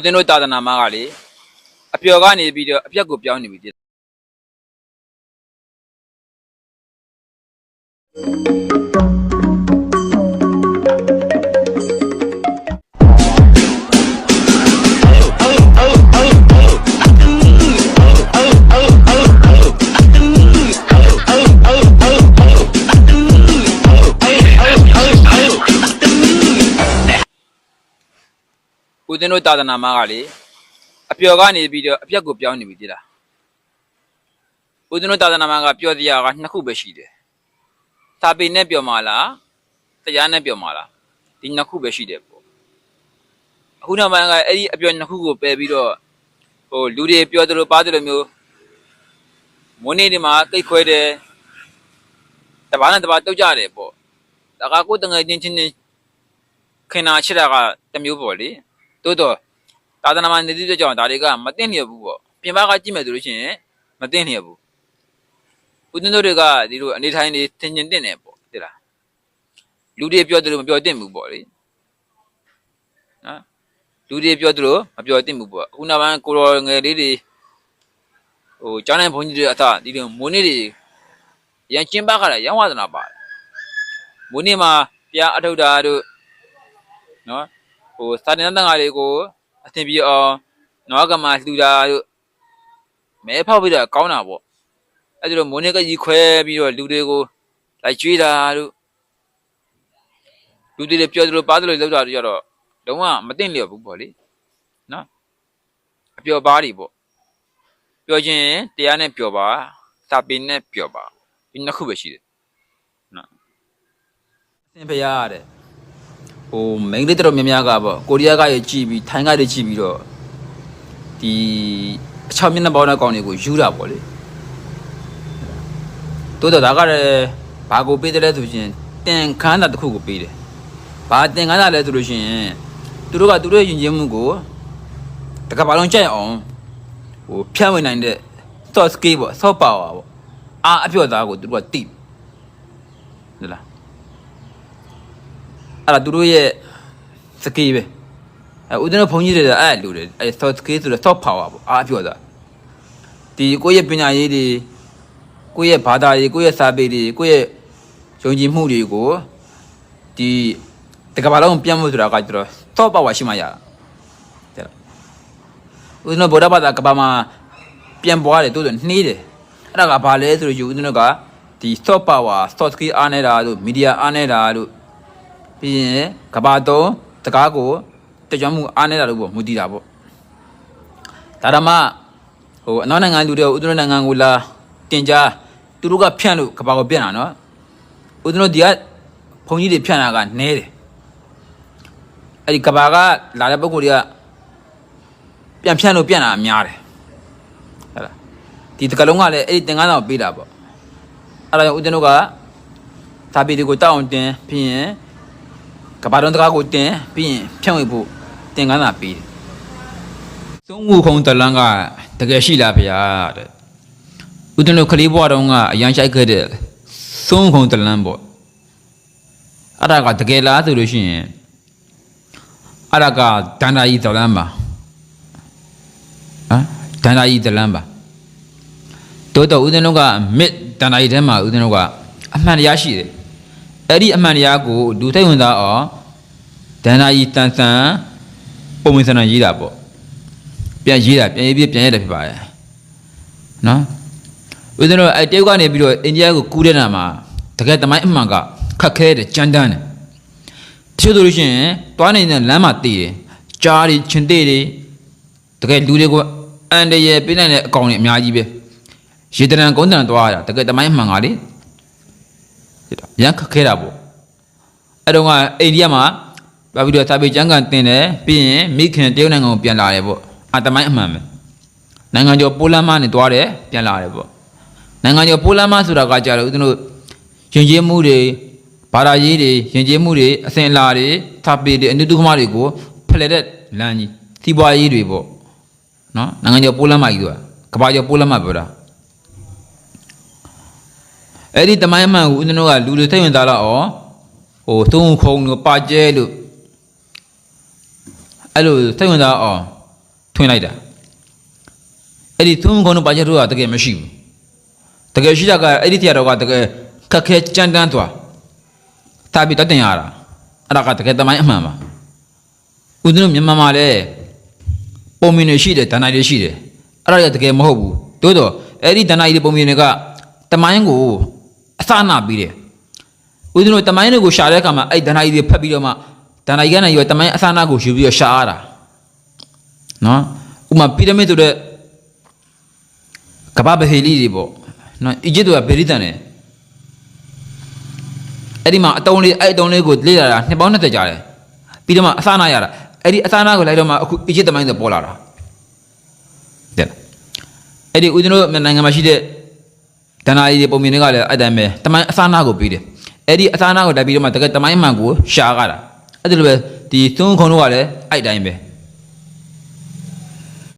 ဦးဇင်းတို့သာသနာမှာကလေအပျော်ကနေပြီးတော့အပြက်ကိုပြောင်းနေပြီ ဦးဇင်းတို့သာသနာမှာကလေအပျော်ကနေပြီးတော့အပြက်ကိုပြောင်းနေပြီတည်လားဦးဇင်းတို့သာသနာမှာကပျော်တရားကနှစ်ခုပဲရှိတယ်စာပေနဲ့ပျော်မှာလားတရားနဲ့ပျော်မှာလားဒီနှစ်ခုပဲရှိတယ်ပေါ့အခုနောက်ပိုင်းကအဲ့ဒီအပျော်နှစ်ခုကိုပယ်ပြီးတော့ဟိုလူတွေပျော်တယ်လို့ပါတယ်လို့မျိုးမွေးနေ့တွေမှာတိတ်ခွဲတယ်တပားနဲ့တပားတုတ်ကြတယ်ပေါ့ဒါကကိုယ်တငယ်ချင်းချင်းချင်းခင်နာချစ်တာကတစ်မျိုးပေါ့လေ တိုးတော့သာသနာ့မှာနေသည့်အတွက်ကြောင့်ဒါတွေကမသိနေရဘူးပေါ့ပြင်ပကကြည့်မယ်ဆိုလို့ရှိရင်မသိနေရဘူးဦးဇင်းတို့တွေကဒီလိုအနေထိုင်နေသင်ကျင်တင်နေပေါ့တိလားလူတွေပြောတယ်လို့မပြောသင့်ဘူးပေါ့လေနော်လူတွေပြောတယ်လို့မပြောသင့်ဘူးပေါ့အခုနောက်ပိုင်းကိုရောငယ်လေးတွေဟိုကျောင်းတိုင်းဘုန်းကြီးတွေအထဒီလိုမိုးနေ့တွေရန်ကျင်းပခါတာရန်ဝါဒနာပါတယ်မိုးနေ့မှာပြားအထုတ်တာတို့နော် ဟိုစာတင်တန်ငါတွေကိုအသင်ပြေအောင်နွားကမာလှူတာတို့မဲဖောက်ပြီးတော့ကောင်းတာပေါ့အဲ့ဒါလိုမိုးနေကကြီးခွဲပြီးတော့လူတွေကိုလိုက်ကျွေးတာတို့လူတွေလည်းပြောသလိုပါတယ်လို့လောက်တာတို့ကြတော့လုံးဝမသိလျော်ဘူးပေါ့လေနော်အပျော်ပါးတွေပေါ့ပျော်ခြင်းတရားနဲ့ပျော်ပါစာပေနဲ့ပျော်ပါဒီနှစ်ခုပဲရှိတယ်နော်အသင်ဖရားရတယ် ဟိုမိန်းကလေးတော်တော်များများကပေါ့ကိုရီးယားကရကြည့်ပြီးထိုင်းကရကြည့်ပြီးတော့ဒီအချောင်းမျက်နှာပေါင်းတဲ့ကောင်တွေကိုယူတာပေါ့လေတိုးတော့ဒါကလည်းဘာကိုပေးတယ်လဲဆိုရင်တင်ခန်းတာတစ်ခုကိုပေးတယ်ဘာတင်ခန်းတာလဲဆိုလို့ရှိရင်သူတို့ကသူတို့ရဲ့ယဉ်ကျေးမှုကိုတကဘာလုံးကြိုက်အောင်ဟိုဖြန့်ဝေနိုင်တဲ့ soft skill ပေါ့ soft power ပေါ့အာအပြော့သားကိုသူတို့ကတိဟုတ်လား အဲ့ဒါသူတို့ရဲ့စကေးပဲအဲဦးဇင်းတို့ဘုန်းကြီးတွေအဲ့လူတွေအဲ soft skill ဆိုတော့ soft power ပေါ့အားပြောတာဒီကိုယ့်ရဲ့ပညာရေးတွေကိုယ့်ရဲ့ဘာသာရေးကိုယ့်ရဲ့စာပေတွေကိုယ့်ရဲ့ယုံကြည်မှုတွေကိုဒီတကဘာလုံးပြန်မှုဆိုတာကကျတော့ soft power ရှိမှရတာတဲ့ဦးဇင်းတို့ဗုဒ္ဓဘာသာကဘာမှာပြန်ပွားတယ်တိုးတော့နှေးတယ်အဲ့ဒါကဘာလဲဆိုတော့ယူဦးဇင်းတို့ကဒီ soft power soft skill အားနေတာတို့ media အားနေတာတို့ ပြီးရင်ကဘာတော့တကားကိုတကြွမှုအားနေတာလို့ပေါ့မူတည်တာပေါ့ဒါရမဟိုအနောက်နိုင်ငံလူတွေဥဒ္ဒရနိုင်ငံကိုလာတင်ကြသူတို့ကဖြန့်လို့ကဘာကိုပြန့်တာနော်ဥဒ္ဒရဒီကဘုံကြီးတွေဖြန့်တာကနဲတယ်အဲ့ဒီကဘာကလာတဲ့ပုံကိုယ်တွေကပြန်ဖြန့်လို့ပြန့်တာများတယ်ဟုတ်လားဒီတကလုံးကလည်းအဲ့ဒီတင်ကားတော်ပေးတာပေါ့အဲ့ဒါကြောင့်ဥဒ္ဒရကသာပေတွေကိုတောက်အောင်တင်ပြီးရင် ကဘာတော်တကားကိုတင်ပြီးရင်ဖြန့်ဝေဖို့တင်ကန်းသာပေးတယ်။သုံးခုခုံးတလန်းကတကယ်ရှိလားဗျာတဲ့။ဦးတင်တို့ခလေးဘွားတော်ကအရန်ရှိုက်ခဲ့တဲ့သုံးခုံးတလန်းပေါ့။အဲ့ဒါကတကယ်လားဆိုလို့ရှိရင်အဲ့ဒါကဒန္တာကြီးတလန်းပါ။ဟမ်ဒန္တာကြီးတလန်းပါ။တိုးတော့ဦးတင်တို့ကမစ်ဒန္တာကြီးထဲမှာဦးတင်တို့ကအမှန်တရားရှိတယ်။ အဲ့ဒီအမှန်တရားကိုလူထိတ်ဝင်သားအောင်ဒန္နာကြီးတန်ဆန်ပုံမှန်စံနာရေးတာပေါ့ပြန်ရေးတာပြန်ရေးပြပြန်ရေးတယ်ဖြစ်ပါတယ်နော်ဦးဇင်းတို့အဲ့တရုတ်ကနေပြီးတော့အိန္ဒိယကိုကူးတဲ့နာမှာတကယ်တမိုင်းအမှန်ကခက်ခဲတယ်ကြမ်းတမ်းတယ်တချို့ဆိုလို့ရှိရင်တွားနေတဲ့လမ်းမှာတည်တယ်ကြားတွေချင်းသေးတွေတကယ်လူတွေကိုအန်တရယ်ပြနိုင်တဲ့အကောင်တွေအများကြီးပဲရေတရံကုန်းတန်တွားရတာတကယ်တမိုင်းအမှန်ကလေ ဖြစ်တာရန်ခက်ခဲတာပေါ့အဲ့တော့ကအိန္ဒိယမှာဘာပြီးတော့စာပေကျမ်းကန်တင်တယ်ပြီးရင်မိခင်တရုတ်နိုင်ငံကိုပြန်လာတယ်ပေါ့အတမိုင်းအမှန်ပဲနိုင်ငံကျော်ပိုလန်မနဲ့တွားတယ်ပြန်လာတယ်ပေါ့နိုင်ငံကျော်ပိုလန်မဆိုတာကကြတော့ဦးဇင်းတို့ယဉ်ကျေးမှုတွေဘာသာရေးတွေယဉ်ကျေးမှုတွေအစဉ်အလာတွေစာပေတွေအနုတုကမတွေကိုဖလှယ်တဲ့လမ်းကြီးစီးပွားရေးတွေပေါ့နော်နိုင်ငံကျော်ပိုလန်မကြီးတို့ကကဘာကျော်ပိုလန်မပြောတာ အဲ့ဒီတမိုင်းအမှန်ကိုဦးဇင်းတို့ကလူတွေသိဝင်သားတော့ဩဟိုသုံးခုံတို့ပါကျဲလို့အဲ့လိုသိဝင်သားအောင်ထွင်လိုက်တာအဲ့ဒီသုံးခုံတို့ပါချက်တို့ကတကယ်မရှိဘူးတကယ်ရှိတာကအဲ့ဒီတရားတော်ကတကယ်ခက်ခဲကြမ်းတမ်းသွားသာပြီးတတ်တင်ရတာအဲ့ဒါကတကယ်တမိုင်းအမှန်ပါဦးဇင်းတို့မြန်မာမှာလည်းပုံမြင်တွေရှိတယ်တန်နိုင်တွေရှိတယ်အဲ့ဒါတွေကတကယ်မဟုတ်ဘူးတိုးတော့အဲ့ဒီတန်နိုင်တွေပုံမြင်တွေကတမိုင်းကို အစနာပြီးတယ်ဦးဇင်းတို့တမိုင်းတွေကိုရှာတဲ့အခါမှာအဲ့တန်နိုင်တွေဖတ်ပြီးတော့မှတန်နိုင်ကနေရောတမိုင်းအစနာကိုယူပြီးတော့ရှာရတာနော်ဥပမာပီရမစ်ဆိုတဲ့ကမ္ဘာဗဟေလီတွေပေါ့နော်အီဂျစ်တို့ကဗေရိတန်တယ်အဲ့ဒီမှာအတုံးလေးအဲ့အတုံးလေးကိုလေ့လာတာနှစ်ပေါင်း20ကြာတယ်ပြီးတော့မှအစနာရတာအဲ့ဒီအစနာကိုလိုက်တော့မှအခုအီဂျစ်တမိုင်းဆိုပေါ်လာတာတဲ့အဲ့ဒီဦးဇင်းတို့မြန်မာနိုင်ငံမှာရှိတဲ့ ဒဏ္ဍာရီတွေပုံမြင်တွေကလည်းအဲ့တိုင်းပဲတမိုင်းအစနာကိုပြီးတယ်အဲ့ဒီအစနာကိုတိုက်ပြီးတော့မှတကယ်တမိုင်းမှန်ကိုရှာရတာအဲ့ဒါလိုပဲဒီသုံးခုံတို့ကလည်းအဲ့တိုင်းပဲ